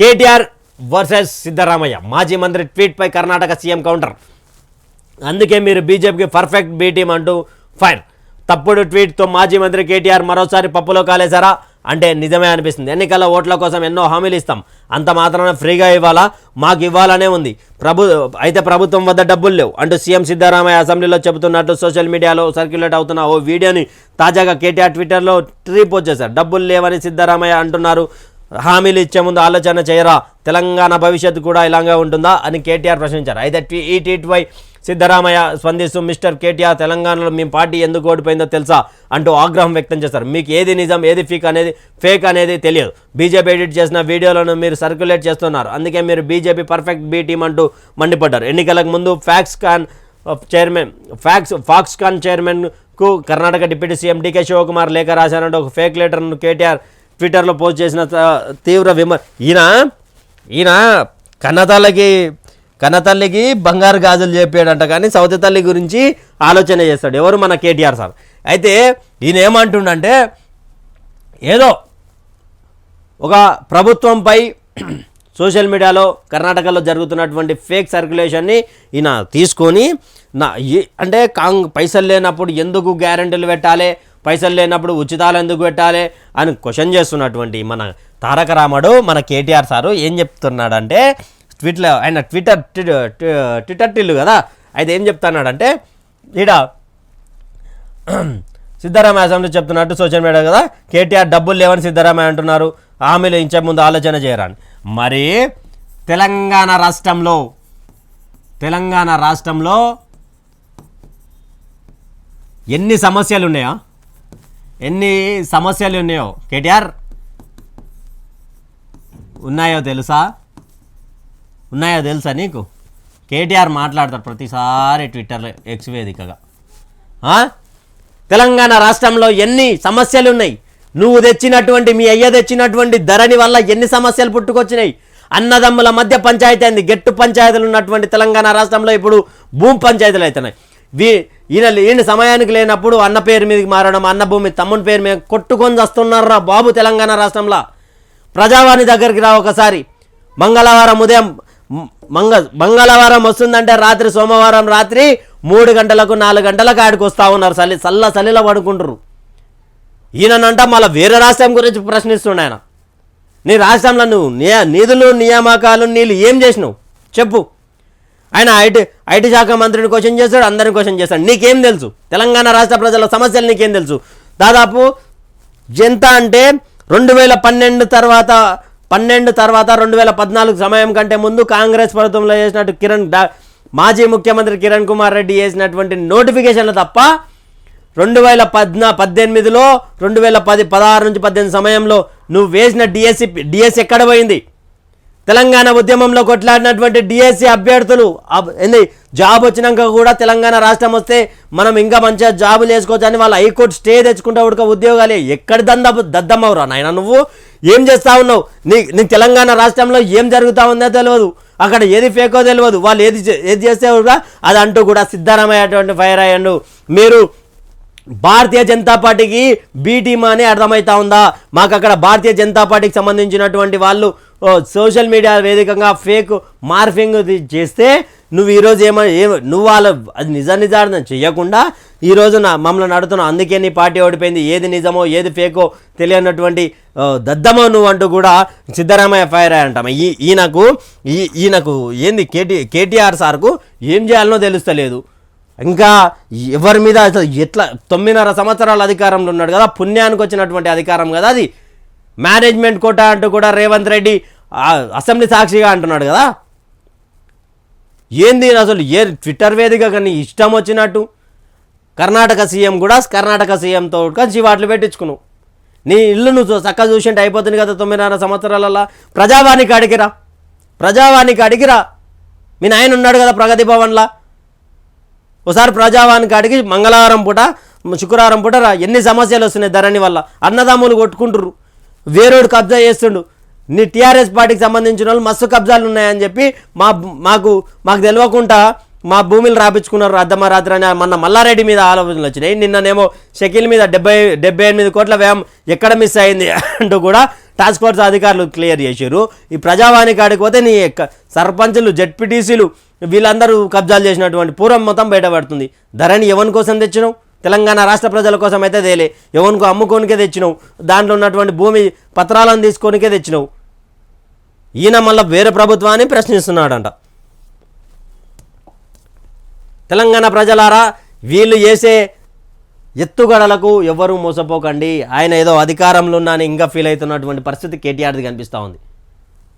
KTR versus Siddaramaiah. మాజీ మంత్రి ట్వీట్పై Karnataka CM counter. అందుకే మీరు బీజేపీకి పర్ఫెక్ట్ బీటీం అంటూ ఫైర్. తప్పుడు ట్వీట్తో మాజీ మంత్రి కేటీఆర్ మరోసారి పప్పులో కాలేశారా? అంటే నిజమే అనిపిస్తుంది. ఎన్నికల ఓట్ల కోసం ఎన్నో హామీలు ఇస్తాం. అంత మాత్రాన ఫ్రీగా ఇవ్వాలా? మాకు ఇవ్వాలనే ఉంది. ప్రభు అయితే ప్రభుత్వం వద్ద డబ్బులు లేవు అంటూ సీఎం సిద్ధరామయ్య అసెంబ్లీలో చెబుతున్నట్టు సోషల్ మీడియాలో సర్క్యులేట్ అవుతున్న ఓ వీడియోని తాజాగా కేటీఆర్ ట్విట్టర్లో రీపోస్ట్ చేశారు. డబ్బులు లేవని సిద్ధరామయ్య అంటున్నారు. హామీలు ఇచ్చే ముందు ఆలోచన చేయరా? తెలంగాణ భవిష్యత్తు కూడా ఇలాగే ఉంటుందా? అని కేటీఆర్ ప్రశ్నించారు. అయితే టీ ఈ ట్వీట్పై సిద్ధరామయ్య స్పందిస్తూ మిస్టర్ కేటీఆర్ తెలంగాణలో మీ పార్టీ ఎందుకు ఓడిపోయిందో తెలుసా? అంటూ ఆగ్రహం వ్యక్తం చేశారు. మీకు ఏది నిజం ఏది ఫేక్ అనేది ఫేక్ అనేది తెలియదు. బీజేపీ ఎడిట్ చేసిన వీడియోలను మీరు సర్క్యులేట్ చేస్తున్నారు. అందుకే మీరు బీజేపీ పర్ఫెక్ట్ బీ టీం అంటూ మండిపడ్డారు. ఎన్నికలకు ముందు Foxconn chairman Fox Foxconn చైర్మన్కు Karnataka deputy CM DK Shivakumar లేఖ రాశారంటే ఒక ఫేక్ లెటర్ను కేటీఆర్ ట్విట్టర్లో పోస్ట్ చేసిన తీవ్ర విమర్ ఈయన ఈయన కన్నతల్లకి కన్నతల్లికి బంగారు గాజులు చెప్పాడంట కానీ సౌతి తల్లి గురించి ఆలోచన చేస్తాడు. ఎవరు మన కేటీఆర్ సార్? అయితే ఈయన ఏమంటుండంటే ఏదో ఒక ప్రభుత్వంపై సోషల్ మీడియాలో కర్ణాటకలో జరుగుతున్నటువంటి ఫేక్ సర్క్యులేషన్ని ఈయన తీసుకొని నా ఈ- అంటే కాంగ్ పైసలు లేనప్పుడు ఎందుకు గ్యారెంటీలు పెట్టాలి? పైసలు లేనప్పుడు ఉచితాలు ఎందుకు పెట్టాలి అని క్వశ్చన్ చేస్తున్నటువంటి మన తారక రాముడు మన కేటీఆర్ సారు ఏం చెప్తున్నాడంటే ట్విట్లో ఆయన ట్విట్టర్ ట్విట్టర్ టిల్లు కదా అయితే ఏం చెప్తున్నాడంటే ఈడ సిద్ధరామయ్య అసెంబ్లీ చెప్తున్నట్టు సోషల్ మీడియా కదా కేటీఆర్ డబ్బులు లేవని సిద్ధరామయ్య అంటున్నారు హామీలు ఇంచే ముందు ఆలోచన చేయరాని. మరి తెలంగాణ రాష్ట్రంలో తెలంగాణ రాష్ట్రంలో ఎన్ని సమస్యలు ఉన్నాయా? ఎన్ని సమస్యలు ఉన్నాయో? కేటీఆర్? ఉన్నాయో తెలుసా? ఉన్నాయో తెలుసా నీకు? కేటీఆర్ మాట్లాడతారు ప్రతిసారి ట్విట్టర్లో ఎక్స్ వేదికగా. తెలంగాణ రాష్ట్రంలో ఎన్ని సమస్యలు ఉన్నాయి? నువ్వు తెచ్చినటువంటి మీ అయ్య తెచ్చినటువంటి ధరణి వల్ల ఎన్ని సమస్యలు పుట్టుకొచ్చినాయి? అన్నదమ్ముల మధ్య పంచాయతీ అయింది. గెట్టు పంచాయతీలు ఉన్నటువంటి తెలంగాణ రాష్ట్రంలో ఇప్పుడు భూమి పంచాయతీలు అవుతున్నాయి. వీ ఈయన ఈయన సమయానికి లేనప్పుడు అన్న పేరు మీదకి మారడం అన్న భూమి తమ్ముని పేరు మీద కొట్టుకొని వస్తున్నారా బాబు తెలంగాణ రాష్ట్రంలో? ప్రజావాణి దగ్గరికి రా ఒకసారి. మంగళవారం ఉదయం మంగ మంగళవారం వస్తుందంటే రాత్రి సోమవారం రాత్రి మూడు గంటలకు నాలుగు గంటలకు ఆడికి వస్తూ ఉన్నారు. చలి చల్ల చలిలో పడుకుంటారు ఈయనంట మళ్ళీ వేరే రాష్ట్రం గురించి ప్రశ్నిస్తుండ ఆయన. నీ రాష్ట్రంలో నువ్వు నియ నిధులు నియామకాలు నీళ్ళు ఏం చేసినావు? చెప్పు. ఆయన ఐటీ ఐటీ శాఖ మంత్రిని క్వశ్చన్ చేస్తాడు అందరిని క్వశ్చన్ చేస్తాడు. నీకేం తెలుసు? తెలంగాణ రాష్ట్ర ప్రజల సమస్యలు నీకేం తెలుసు? దాదాపు ఎంత అంటే రెండు వేల పన్నెండు తర్వాత పన్నెండు తర్వాత రెండు వేల పద్నాలుగు సమయం కంటే ముందు కాంగ్రెస్ ప్రభుత్వంలో చేసినట్టు కిరణ్ మాజీ ముఖ్యమంత్రి కిరణ్ కుమార్ రెడ్డి చేసినటువంటి నోటిఫికేషన్లు తప్ప రెండు వేల పద్నా పద్దెనిమిదిలో రెండు వేల పది పదహారు నుంచి పద్దెనిమిది సమయంలో నువ్వు వేసిన డిఎస్సి డిఎస్ ఎక్కడ పోయింది? తెలంగాణ ఉద్యమంలో కొట్లాడినటువంటి డిఎస్సి అభ్యర్థులు ఏంది జాబ్ వచ్చినాక కూడా తెలంగాణ రాష్ట్రం వస్తే మనం ఇంకా మంచిగా జాబులు వేసుకోవచ్చు అని వాళ్ళ హైకోర్టు స్టే తెచ్చుకుంటా ఉడక ఉద్యోగాలే. ఎక్కడ దంద దద్దమ్మవురా నాయన నువ్వు? ఏం చేస్తా ఉన్నావు? నీ నీ తెలంగాణ రాష్ట్రంలో ఏం జరుగుతా ఉందో తెలియదు అక్కడ ఏది ఫేకో తెలియదు వాళ్ళు ఏది చే- ఏది చేస్తే కూడా అది అంటూ కూడా సిద్ధరామయ్య అటువంటి ఫైర్ అయ్యండు. మీరు భారతీయ జనతా పార్టీకి బీటీమా అని అర్థమవుతా ఉందా? మాకు అక్కడ భారతీయ జనతా పార్టీకి సంబంధించినటువంటి వాళ్ళు సోషల్ మీడియా వేదికగా ఫేక్ మార్ఫింగ్ చేస్తే నువ్వు ఈరోజు ఏమో ఏ నువ్వు వాళ్ళ అది నిజ నిజార్థం చేయకుండా ఈరోజు నా మమ్మల్ని నడుతున్నావు అందుకే నీ పార్టీ ఓడిపోయింది. ఏది నిజమో ఏది ఫేకో తెలియనటువంటి దద్దమో నువ్వు అంటూ కూడా సిద్ధరామయ్య ఫైర్ అంటాం. ఈ ఈయనకు ఈ ఈయనకు ఏంది కేటీ కేటీఆర్ సార్కు ఏం చేయాలనో తెలుస్తలేదు. ఇంకా ఎవరి మీద అసలు ఎట్లా తొమ్మిదిన్నర సంవత్సరాల అధికారంలో ఉన్నాడు కదా పుణ్యానికి వచ్చినటువంటి అధికారం కదా అది. మేనేజ్మెంట్ కోట అంటూ కూడా రేవంత్ రెడ్డి అసెంబ్లీ సాక్షిగా అంటున్నాడు కదా. ఏంది అసలు ఏ ట్విట్టర్ వేదిక కానీ ఇష్టం వచ్చినట్టు? కర్ణాటక సీఎం కూడా కర్ణాటక సీఎంతో కలిసి వాటిలు పెట్టించుకున్నావు. నీ ఇల్లు నువ్వు చక్క చూసింటే అయిపోతుంది కదా తొమ్మిదిన్నర సంవత్సరాలలో ప్రజావాణికి అడిగిరా. ప్రజావాణికి అడిగిరా. మీ నాయన ఉన్నాడు కదా ప్రగతి భవన్లా ఒకసారి ప్రజావానికి అడిగి మంగళవారం పూట శుక్రవారం పూట రా ఎన్ని సమస్యలు వస్తున్నాయి ధరణి వల్ల. అన్నదమ్ములు కొట్టుకుంటుర్రు. వేరేడు కబ్జా చేస్తుండు. నీ టీఆర్ఎస్ పార్టీకి సంబంధించిన వాళ్ళు మస్తు కబ్జాలు ఉన్నాయని చెప్పి మా మాకు మాకు తెలియకుండా మా భూమిని రాపించుకున్నారు అర్ధమరాత్రి అని మొన్న మల్లారెడ్డి మీద ఆలోచనలు వచ్చినాయి. నిన్ననేమో షకిల్ మీద డెబ్బై డెబ్బై ఎనిమిది కోట్ల వ్యయం ఎక్కడ మిస్ అయింది అంటూ కూడా టాస్క్ ఫోర్స్ అధికారులు క్లియర్ చేశారు. ఈ ప్రజావాణి కాడికి పోతే నీ సర్పంచులు జెడ్పీటీసీలు వీళ్ళందరూ కబ్జాలు చేసినటువంటి పూర్వం మొత్తం బయటపడుతుంది. ధరణి ఎవరి కోసం తెచ్చినావు? తెలంగాణ రాష్ట్ర ప్రజల కోసం అయితే తేలే. ఎవరికో అమ్ముకోనికే తెచ్చినావు. దాంట్లో ఉన్నటువంటి భూమి పత్రాలను తీసుకోనికే తెచ్చినావు. ఈయన మళ్ళీ వేరే ప్రభుత్వాన్ని ప్రశ్నిస్తున్నాడంట. తెలంగాణ ప్రజలారా వీళ్ళు చేసే ఎత్తుగడలకు ఎవరు మోసపోకండి. ఆయన ఏదో అధికారంలో ఉన్నాను ఇంకా ఫీల్ అవుతున్నటువంటి పరిస్థితి కేటీఆర్ది కనిపిస్తూ ఉంది.